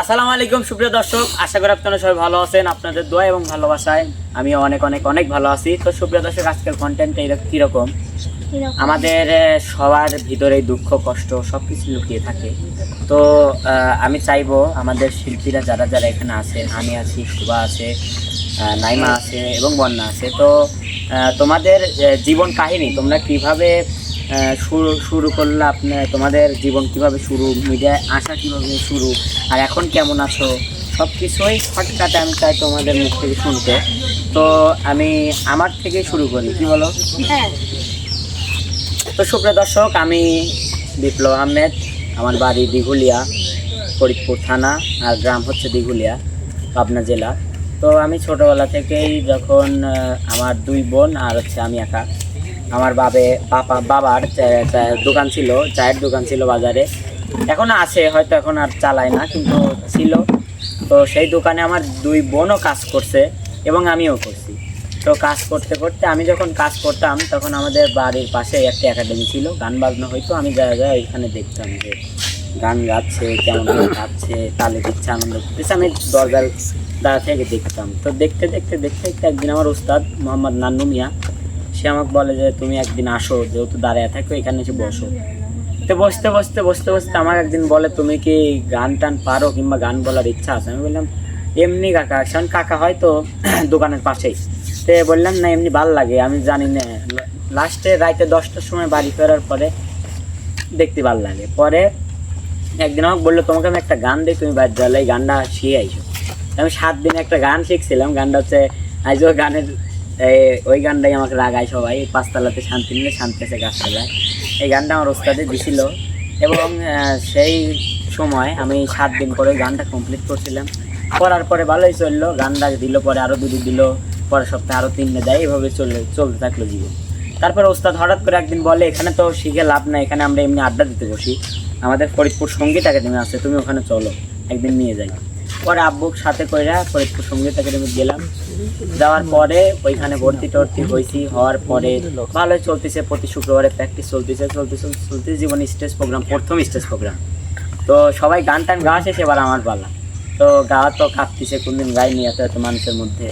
আসসালামু আলাইকুম সুপ্রিয় দর্শক। আশা করি আপনারা সবাই ভালো আছেন আপনাদের দোয়া এবং ভালোবাসায়। আমি অনেক অনেক অনেক ভালো আছি। তো সুপ্রিয় দর্শক আজকের কন্টেন্ট কীরকম? আমাদের সবার ভিতরে দুঃখ কষ্ট সব কিছু লুকিয়ে থাকে। তো আমি চাইব আমাদের শিল্পীরা যারা যারা এখানে আছেন আমি আছি শুভা আছে নাইমা আছে এবং বন্যা আছে। তো তোমাদের জীবন কাহিনী তোমরা কীভাবে শুরু শুরু করলে আপনার তোমাদের জীবন কীভাবে শুরু মিডিয়ায় আসা কীভাবে শুরু আর এখন কেমন আছো? সব কিছুই শর্টকাটে আমি চাই তোমাদের মুখ থেকে শুনতে। তো আমি আমার থেকে শুরু করি কি বলো? হ্যাঁ। তো সুপ্রিয় দর্শক আমি বিপ্লব আহমেদ আমার বাড়ি দিঘুলিয়া ফরিদপুর থানা আর গ্রাম হচ্ছে দিঘুলিয়া পাবনা জেলা। তো আমি ছোটোবেলা থেকেই যখন আমার দুই বোন আর হচ্ছে আমি একা আমার বাবে বাবা বাবার দোকান ছিল, চায়ের দোকান ছিল বাজারে। এখন আছে, হয়তো এখন আর চালায় না, কিন্তু ছিল। তো সেই দোকানে আমার দুই বোনও কাজ করছে এবং আমিও করছি। তো কাজ করতে করতে আমি যখন কাজ করতাম, তখন আমাদের বাড়ির পাশে একটা একাডেমি ছিল। গান বাজনা হইতো, আমি যা যা ওইখানে দেখতাম যে গান গাচ্ছে, কেমন গাচ্ছে, তালে দিচ্ছে, আনন্দ করতেছে, আমি দরজার দাঁড়া থেকে দেখতাম। তো দেখতে দেখতে দেখতে দেখতে একদিন আমার উস্তাদ মোহাম্মদ নান্নু মিয়া সে আমাকে বলে যে তুমি একদিন আসো, যেহেতু দাঁড়ায় থাকো, এখানে এসে বসো। তো বসতে বসতে বসতে বসতে আমার একদিন বলে, তুমি কি গান টান পারো কিংবা গান বলার ইচ্ছা আছে? আমি বললাম, এমনি কাকা, কারণ কাকা হয় তো দোকানের পাশেই। তো বললাম, না, এমনি ভালো লাগে, আমি জানি না। লাস্টে রাইতে দশটার সময় বাড়ি ফেরার পরে দেখতে ভালো লাগে। পরে একদিন আমাকে বলল, তোমাকে আমি একটা গান দিই, তুমি বাদ এই গানটা শিখে আইসো। আমি সাত দিন একটা গান শিখছিলাম, গানটা হচ্ছে, আইজো গানের ওই গানটাই আমাকে লাগায় সবাই পাঁচতলাতে শান্তি নিলে শান্তি আছে গাছতলায়। এই গানটা আমার ওস্তাদে দিছিল এবং সেই সময় আমি সাত দিন পরে গানটা কমপ্লিট করছিলাম। করার পরে ভালোই চলল, গানটা দিল, পরে আরও দুদিন দিল, পরের সপ্তাহে আরও তিনটে দেয় এভাবে চললে, চলতে থাকল জীবন। তারপরে ওস্তাদ হঠাৎ করে একদিন বলে, এখানে তো শিখে লাভ নাই, এখানে আমরা এমনি আড্ডা দিতে বসি। আমাদের ফরিদপুর সংগীত একাডেমি আছে, তুমি ওখানে চলো, একদিন নিয়ে যাই। পরে আব্বুর সাথে কইরা ফরিদপুর সংগীত একাডেমি গেলাম। যাওয়ার পরে ওইখানে ভর্তি টর্তি হয়েছি হওয়ার পরে ভালোই চলতেছে, প্রতি শুক্রবারে প্র্যাকটিস চলতেছে চলতেছে চলতেছে, জীবন স্টেজ প্রোগ্রাম প্রথম স্টেজ প্রোগ্রাম তো সবাই গান টান গাওয়া শেষে এবার আমার পালা। তো গাওয়া তো কাঁপতেছে, কোনদিন গাইনি এত এত মানুষের মধ্যে।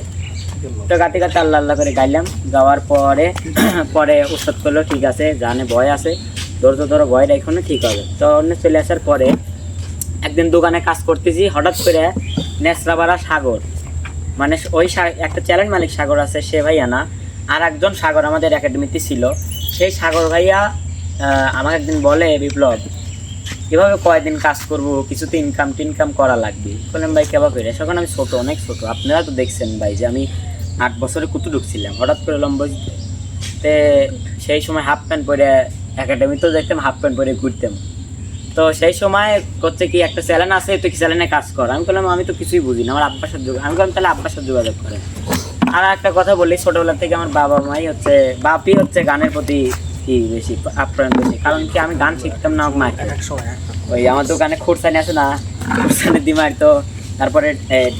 তো গাতে গাতে আল্লাহ আল্লাহ করে গাইলাম। গাওয়ার পরে পরে ওষুধ করল, ঠিক আছে, জানে ভয় আছে, ধৈর্য ধরো, ভয় এখনও ঠিক হবে। তো অন্য চলে আসার পরে একদিন দোকানে কাজ করতেছি, হঠাৎ করে নেসরাবাড়া সাগর। মানে ওই একটা চ্যানেল মালিক সাগর আছে, সে ভাইয়া না। আর একজন সাগর আমাদের একাডেমিতে ছিল। সেই সাগর ভাইয়া আমাকে একদিন বলে, বিপ্লব, এভাবে কয়দিন কাজ করব? কিছুতে ইনকাম টিনকাম করা লাগবে? বললাম, ভাই, কেবা করে? তখন আমি ছোট, অনেক ছোট। আপনারা তো দেখছেন ভাই যে আমি আট বছরে কুতু ঢুকছিলাম। হঠাৎ করে লম্বা তে। সেই সময় হাফ প্যান্ট পরে একাডেমিতেও দেখতাম হাফ প্যান্ট পরে ঘুরতাম। তো সেই সময় করছে কি একটা চ্যানেল আছে তুই কি চ্যানেলে কাজ কর? আমি বললাম আমি তো কিছুই বুঝি না আমার আব্বার সাথে আমি বললাম তাহলে আব্বার সাথে যোগাযোগ করে। আর একটা কথা বলি ছোটবেলা থেকে আমার বাবা মাই হচ্ছে বাপি হচ্ছে গানের প্রতি কি বেশি আপ্যায়ন বেশি? কারণ কি আমি গান শিখতাম না আমার মাকে। ওই আমার তো গানে খুরসানি আছে না খুরসানি দিমার তো তারপরে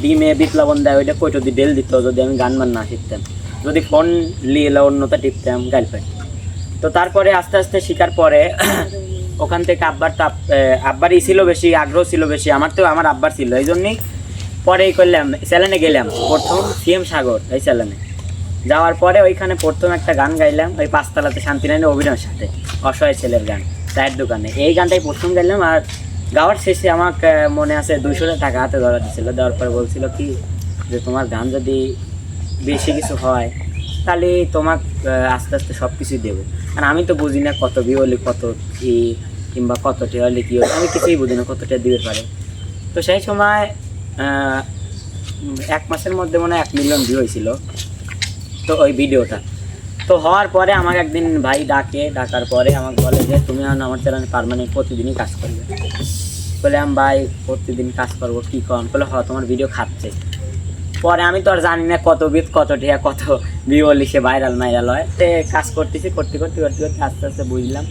ডিমে বিপ্লবন দেয় ওইটা কইটো দিয়ে ডেল দিত যদি আমি গান বান না শিখতাম। যদি ফোন নিয়ে এলে অন্যতা টিপতাম গার্লফ্রেন্ড তো তারপরে আস্তে আস্তে শেখার পরে ওখান থেকে আব্বার তাপ আব্বারই ছিল বেশি, আগ্রহ ছিল বেশি, আমার তো আমার আব্বার ছিল এই জন্যই পরে এই করলাম চ্যালেনে গেলাম, প্রথম সিএম সাগর, এই চ্যালেনে যাওয়ার পরে ওইখানে প্রথম একটা গান গাইলাম, ওই পাঁচতলাতে শান্তিনারায়ণ অভিনয়ের সাথে, অসহায় ছেলের গান, চায়ের দোকানে। এই গানটাই প্রথম গাইলাম, আর গাওয়ার শেষে আমাকে মনে আছে দুইশো টাকা হাতে ধরা দিছিল, দেওয়ার পরে বলছিল কি যে তোমার গান যদি বেশি কিছু হয় তাহলে তোমাক আস্তে আস্তে সব কিছুই দেবো। আর আমি তো বুঝি না কত বিয়ে হলে কত কি কিংবা কতটা হলে কী হলে আমি কিছুই বুঝি না কতটা দিতে পারে। তো সেই সময় এক মাসের মধ্যে মনে হয় এক মিলিয়ন ভিউ হয়েছিল, তো ওই ভিডিওটা। তো হওয়ার পরে আমাকে একদিন ভাই ডাকে, ডাকার পরে আমাকে বলে যে, তুমি আমার চ্যানেলে পারমানেন্ট প্রতিদিনই কাজ করবে। বলে, আমি ভাই, প্রতিদিন কাজ করব, কী কম? বলে, হ, তোমার ভিডিও খাচ্ছে। পরে আমি তো আর জানি না কত বিট, কত টিয়া, কত ভিউ লিখে ভাইরাল মাইরাল হয়। তে কাজ করতেছি, করতে করতে করতে করতে আস্তে আস্তে বুঝলাম।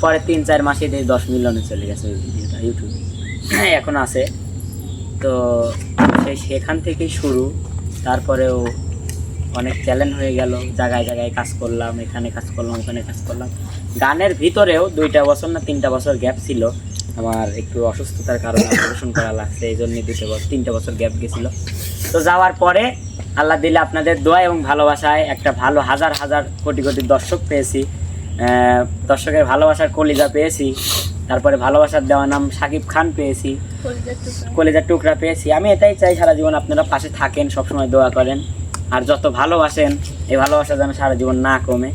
পরে তিন, চার মাসে দিয়ে দশ মিলিয়নে চলে গেছে ওই ভিডিওটা ইউটিউবে এখন আছে। তো সেই সেখান থেকেই শুরু। তারপরেও অনেক চ্যালেঞ্জ হয়ে গেল। জায়গায় জায়গায় কাজ করলাম, এখানে কাজ করলাম, ওখানে কাজ করলাম। গানের ভিতরেও দুইটা বছর না তিনটা বছর গ্যাপ ছিল। আমার একটু অসুস্থতার কারণে অপারেশন করা লাগছে এই জন্য দুটো বছর তিনটে বছর গ্যাপ গেছিল। তো যাওয়ার পরে আল্লাহ দিলে আপনাদের দোয়া এবং ভালোবাসায় একটা ভালো হাজার হাজার কোটি কোটি দর্শক পেয়েছি। দর্শকের ভালোবাসার কলিজা পেয়েছি তারপরে ভালোবাসার দেওয়া নাম সাকিব খান পেয়েছি কলেজার টুকরা পেয়েছি। আমি এটাই চাই সারা জীবন আপনারা পাশে থাকেন সবসময় দোয়া করেন। আর যত ভালোবাসেন এই ভালোবাসা যেন সারা জীবন না কমে।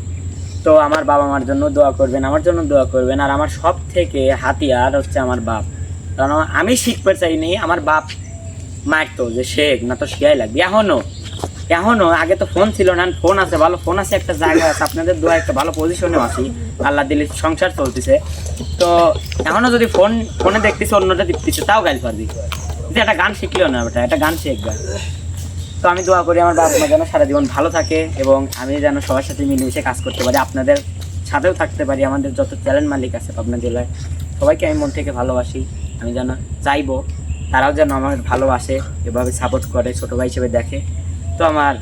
তো আমার বাবা মার জন্য দোয়া করবেন, আমার জন্য দোয়া করবেন। আর আমার সব থেকে হাতিয়ার হচ্ছে আমার বাপ। কারণ আমি শিখতে চাইনি, আমার বাপ মারতো যে শেখ, না তো শিয়াই লাগবে। এখনও এখনও, আগে তো ফোন ছিল না, ফোন আছে, ভালো ফোন আছে, একটা জায়গা আছে। আপনাদের দোয়া একটা ভালো পজিশনেও আছি। আল্লাহ দিলে সংসার চলতেছে। তো এখনও যদি ফোন, ফোনে দেখতেছে, অন্যটা দেখতেছে, তাও গাইল পারবি। যে একটা গান শিখলেও না ওটা একটা গান শিখবে। তো আমি দোয়া করি আমার বাবা মা যেন সারা জীবন ভালো থাকে এবং আমি যেন সবার সাথে মিলেমিশে কাজ করতে পারি। আপনাদের সাথেও থাকতে পারি আমাদের যত চ্যালেঞ্জ মালিক আছে পাবনা জেলায় সবাইকে আমি মন থেকে ভালোবাসি। আমি যেন চাইব তারাও যেন আমার ভালোবাসে এভাবে সাপোর্ট করে ছোট ভাই হিসেবে দেখে। তো আমার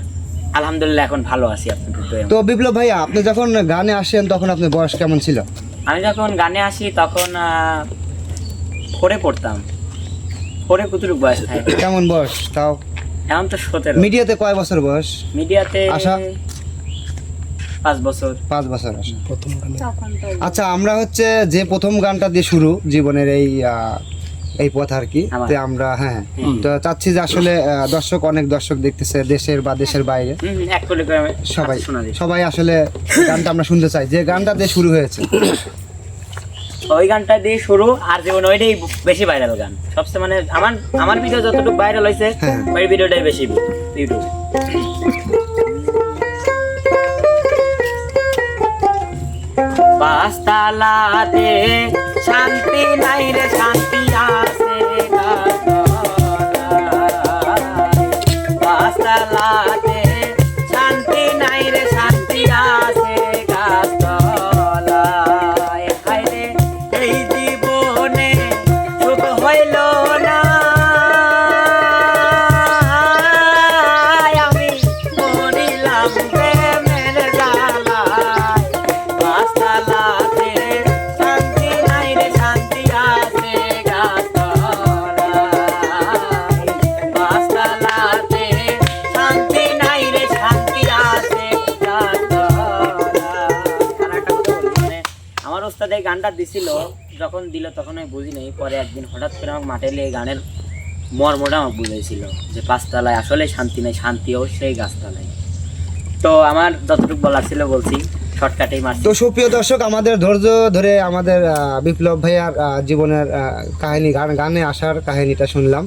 আলহামদুলিল্লাহ এখন ভালো আছি আপনাদের তো বিপ্লব ভাইয়া আপনি যখন গানে আসেন তখন আপনার বয়স কেমন ছিল? আমি যখন গানে আসি তখন ফোরে পড়তাম। ফোরে কতটুকু বয়স থাকে? কেমন বয়স তাও? এখন তো সতেরো। মিডিয়াতে কয় বছর বয়স? মিডিয়াতে আশা? পাঁচ বছর। পাঁচ বছর আসে আচ্ছা আমরা হচ্ছে যে প্রথম গানটা দিয়ে শুরু জীবনের এই আহ, এই পথ আর কি আমার। তে আমরা হ্যাঁ তো চাচ্ছি যে আসলে আহ, দর্শক অনেক দর্শক দেখতেছে দেশের বা দেশের বাইরে। সবাই সবাই আসলে গানটা আমরা শুনতে চাই। যে গানটা দিয়ে শুরু হয়েছে ওই গানটা দিয়ে শুরু আর যেমন ওইটাই বেশি ভাইরাল গান। সবচেয়ে মানে আমার আমার ভিডিও যতটুকু ভাইরাল হয়েছে হ্যাঁ। ওই ভিডিওটাই বেশি ইউটিউবে পাঁচতালাতে শান্তি নাই রে শান্তি আছে পাঁচতালাতে গানটা দিছিল, যখন দিল তখন আমি বুঝি নাই পরে একদিন হঠাৎ করে আমার মাঠে এই গানের মর্মটা আমার বুঝেছিল যে পাঁচতলায় আসলে শান্তি নেই, শান্তিও সেই গাছতলায়। তো আমার যতটুকু বলার ছিল বলছি, শর্টকাটেই মারছি। তো সুপ্রিয় দর্শক, আমাদের ধৈর্য ধরে আমাদের বিপ্লব ভাইয়ার জীবনের কাহিনী, গান, গানে আসার কাহিনীটা শুনলাম।